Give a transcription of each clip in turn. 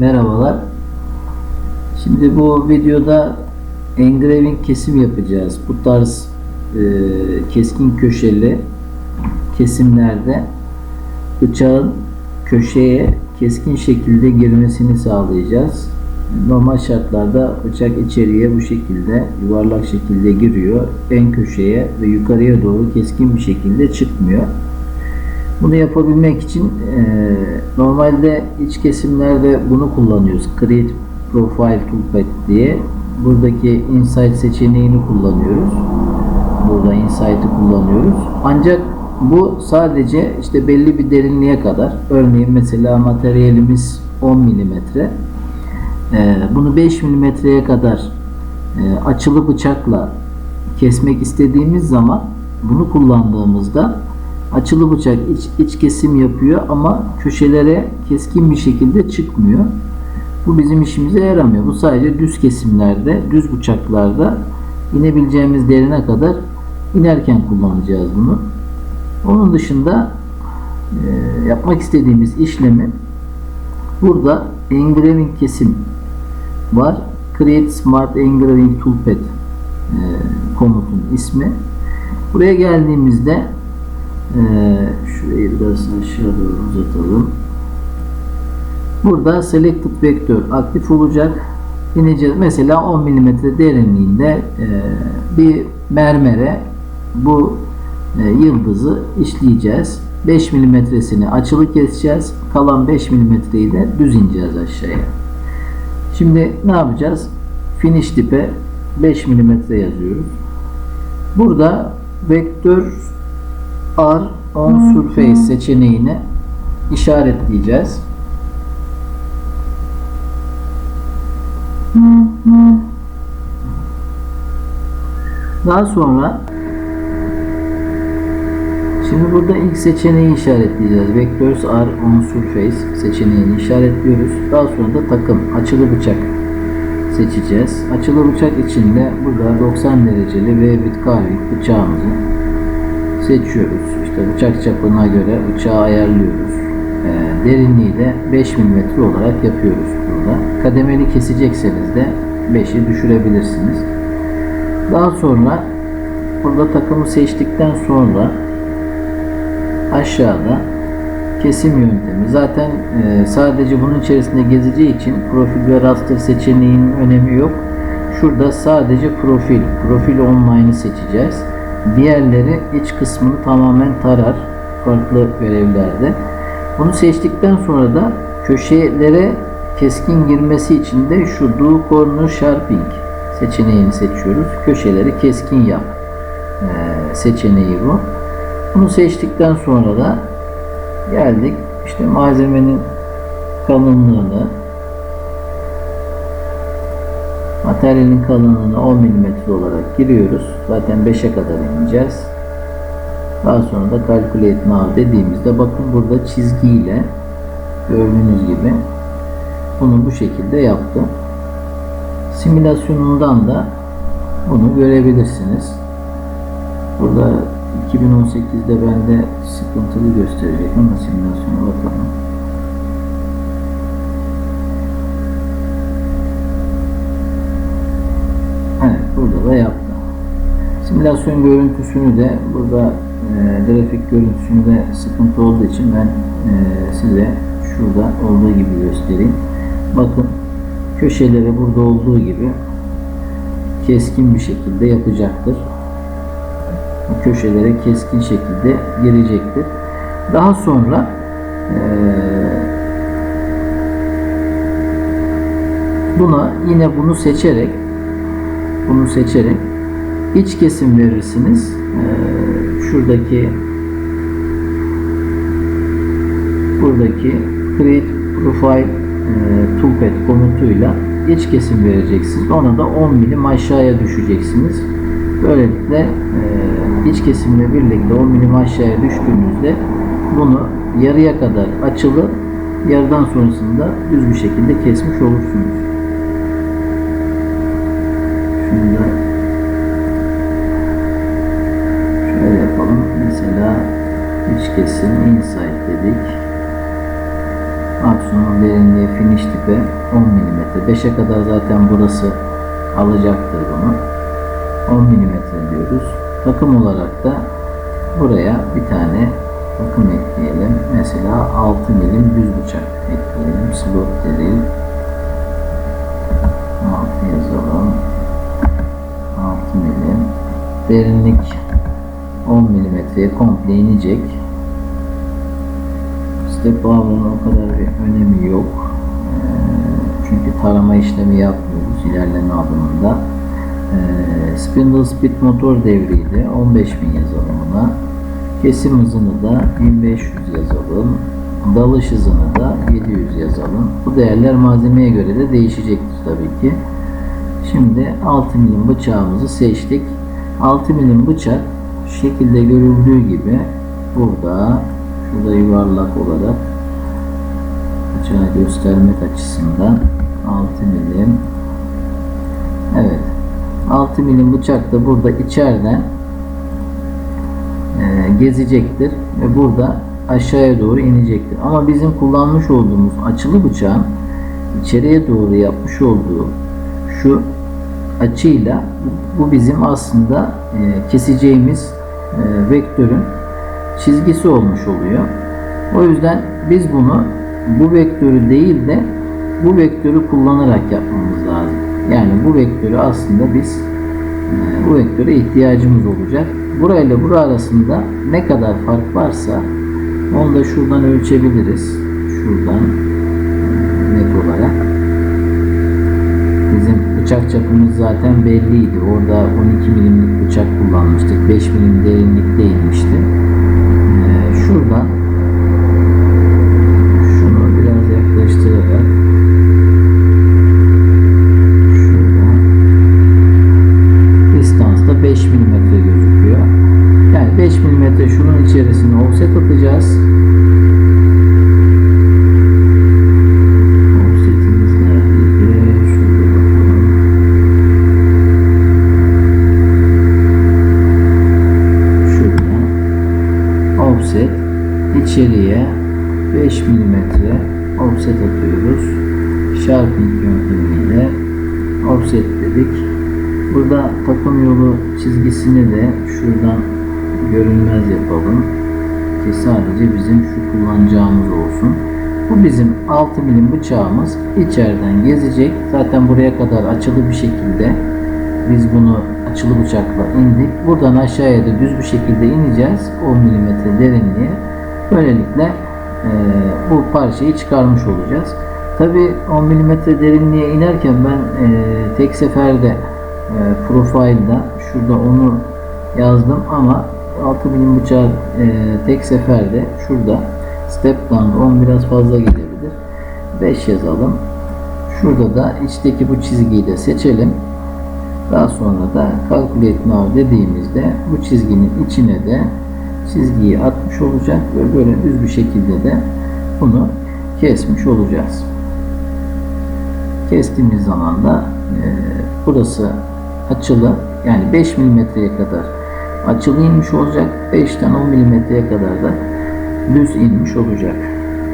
Merhabalar. Şimdi bu videoda engraving kesim yapacağız. Bu tarz e, keskin köşeli kesimlerde bıçağın köşeye keskin şekilde girmesini sağlayacağız. Normal şartlarda bıçak içeriye bu şekilde yuvarlak şekilde giriyor. En köşeye ve yukarıya doğru keskin bir şekilde çıkmıyor. Bunu yapabilmek için e, normalde iç kesimlerde bunu kullanıyoruz. Create Profile Toolpad diye. Buradaki Insight seçeneğini kullanıyoruz. Burada Insight'ı kullanıyoruz. Ancak bu sadece işte belli bir derinliğe kadar. Örneğin mesela materyalimiz 10 milimetre. E, bunu 5 milimetreye kadar e, açılı bıçakla kesmek istediğimiz zaman bunu kullandığımızda açılı bıçak iç, iç kesim yapıyor ama köşelere keskin bir şekilde çıkmıyor. Bu bizim işimize yaramıyor. Bu sadece düz kesimlerde, düz bıçaklarda inebileceğimiz derine kadar inerken kullanacağız bunu. Onun dışında e, yapmak istediğimiz işlemi burada engraving kesim var. Create Smart Engraving Toolpad e, komutun ismi. Buraya geldiğimizde ee, şurayı biraz aşağı doğru uzatalım. Burada Selected Vektör aktif olacak. İneceğiz. Mesela 10 mm derinliğinde e, bir mermere bu e, yıldızı işleyeceğiz. 5 mm'sini açılı keseceğiz. Kalan 5 mm'yi de düz ineceğiz aşağıya. Şimdi ne yapacağız? Finish tipe 5 mm yazıyoruz. Burada vektör R on surface seçeneğini işaretleyeceğiz. Daha sonra şimdi burada ilk seçeneği işaretleyeceğiz. Vectors are on surface seçeneğini işaretliyoruz. Daha sonra da takım açılı bıçak seçeceğiz. Açılı bıçak içinde burada 90 dereceli ve carving bıçağımızı seçiyoruz. İşte bıçak çapına göre bıçağı ayarlıyoruz. E, derinliği de 5 mm olarak yapıyoruz burada. Kademeli kesecekseniz de 5'i düşürebilirsiniz. Daha sonra burada takımı seçtikten sonra aşağıda kesim yöntemi. Zaten e, sadece bunun içerisinde gezeceği için profil ve raster seçeneğinin önemi yok. Şurada sadece profil, profil online'ı seçeceğiz. Diğerleri iç kısmını tamamen tarar farklı görevlerde. Bunu seçtikten sonra da köşelere keskin girmesi için de şu Do Corner Sharping seçeneğini seçiyoruz. Köşeleri keskin yap ee, seçeneği bu. Bunu seçtikten sonra da geldik işte malzemenin kalınlığını Materyalin kalınlığını 10 mm olarak giriyoruz. Zaten 5'e kadar ineceğiz. Daha sonra da calculate now dediğimizde bakın burada çizgiyle gördüğünüz gibi bunu bu şekilde yaptı. Simülasyonundan da bunu görebilirsiniz. Burada 2018'de bende sıkıntılı gösterecek ama simülasyona bakalım. Evet burada da yaptı. Simülasyon görüntüsünü de burada e, grafik görüntüsünde sıkıntı olduğu için ben e, size şurada olduğu gibi göstereyim. Bakın köşeleri burada olduğu gibi keskin bir şekilde yapacaktır. Bu köşelere keskin şekilde girecektir. Daha sonra e, buna yine bunu seçerek bunu seçerek iç kesim verirsiniz. Ee, şuradaki buradaki create profile e, toolpad komutuyla iç kesim vereceksiniz. Ona da 10 milim aşağıya düşeceksiniz. Böylelikle e, iç kesimle birlikte 10 milim aşağıya düştüğünüzde bunu yarıya kadar açılı yarıdan sonrasında düz bir şekilde kesmiş olursunuz. İç kesim insight dedik. Maksimum derinliği finish tipe 10 mm. 5'e kadar zaten burası alacaktır bunu. 10 mm diyoruz. Takım olarak da buraya bir tane takım ekleyelim. Mesela 6 milim düz bıçak ekleyelim. Slot değil. 6 yazalım. 6 milim. Derinlik 10 milimetreye komple inecek. Bağımlının o kadar bir önemi yok. Ee, Çünkü tarama işlemi yapmıyoruz ilerleme adımında. Ee, Spindle speed motor devriydi. 15.000 yazalım buna. Kesim hızını da 1500 yazalım. Dalış hızını da 700 yazalım. Bu değerler malzemeye göre de değişecektir tabii ki. Şimdi 6 milim bıçağımızı seçtik. 6 milim bıçak şekilde görüldüğü gibi burada şurada yuvarlak olarak bıçağı göstermek açısından 6 milim Evet 6 milim bıçak da burada içeriden e, gezecektir ve burada aşağıya doğru inecektir. Ama bizim kullanmış olduğumuz açılı bıçağın içeriye doğru yapmış olduğu şu açıyla bu bizim aslında e, keseceğimiz e, vektörün çizgisi olmuş oluyor. O yüzden biz bunu bu vektörü değil de bu vektörü kullanarak yapmamız lazım. Yani bu vektörü aslında biz e, bu vektöre ihtiyacımız olacak. Burayla bura arasında ne kadar fark varsa onu da şuradan ölçebiliriz. Şuradan e, net olarak. Bizim bıçak çapımız zaten belliydi. Orada 12 milimlik bıçak kullanmıştık. 5 milim derinlik curva içeriye 5 milimetre offset atıyoruz. Sharpening yöntemiyle offset dedik. Burada takım yolu çizgisini de şuradan görünmez yapalım ki sadece bizim şu kullanacağımız olsun. Bu bizim 6 milim bıçağımız içeriden gezecek. Zaten buraya kadar açılı bir şekilde biz bunu açılı bıçakla indik. Buradan aşağıya da düz bir şekilde ineceğiz. 10 milimetre derinliğe. Böylelikle e, bu parçayı çıkarmış olacağız. Tabi 10 milimetre derinliğe inerken ben e, tek seferde e, profilde şurada onu yazdım ama 6 milim bıçağı e, tek seferde şurada step down 10 biraz fazla gelebilir. 5 yazalım. Şurada da içteki bu çizgiyi de seçelim. Daha sonra da calculate now dediğimizde bu çizginin içine de çizgiyi atmış olacak ve böyle düz bir şekilde de bunu kesmiş olacağız. Kestiğimiz zaman da e, burası açılı yani 5 milimetreye kadar açılı inmiş olacak 5'ten 10 milimetreye kadar da düz inmiş olacak.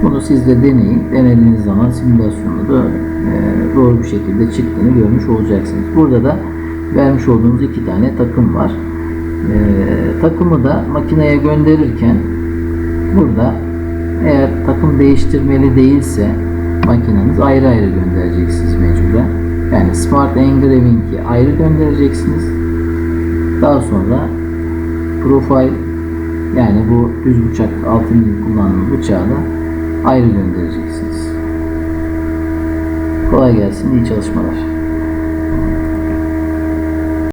Bunu siz de deneyin. Denediğiniz zaman simülasyonda da e, doğru bir şekilde çıktığını görmüş olacaksınız. Burada da vermiş olduğumuz iki tane takım var e, takımı da makineye gönderirken burada eğer takım değiştirmeli değilse makineniz ayrı ayrı göndereceksiniz mecburen. Yani Smart Engraving'i ayrı göndereceksiniz. Daha sonra Profile yani bu düz bıçak altın kullandığınız bıçağı da ayrı göndereceksiniz. Kolay gelsin, iyi çalışmalar.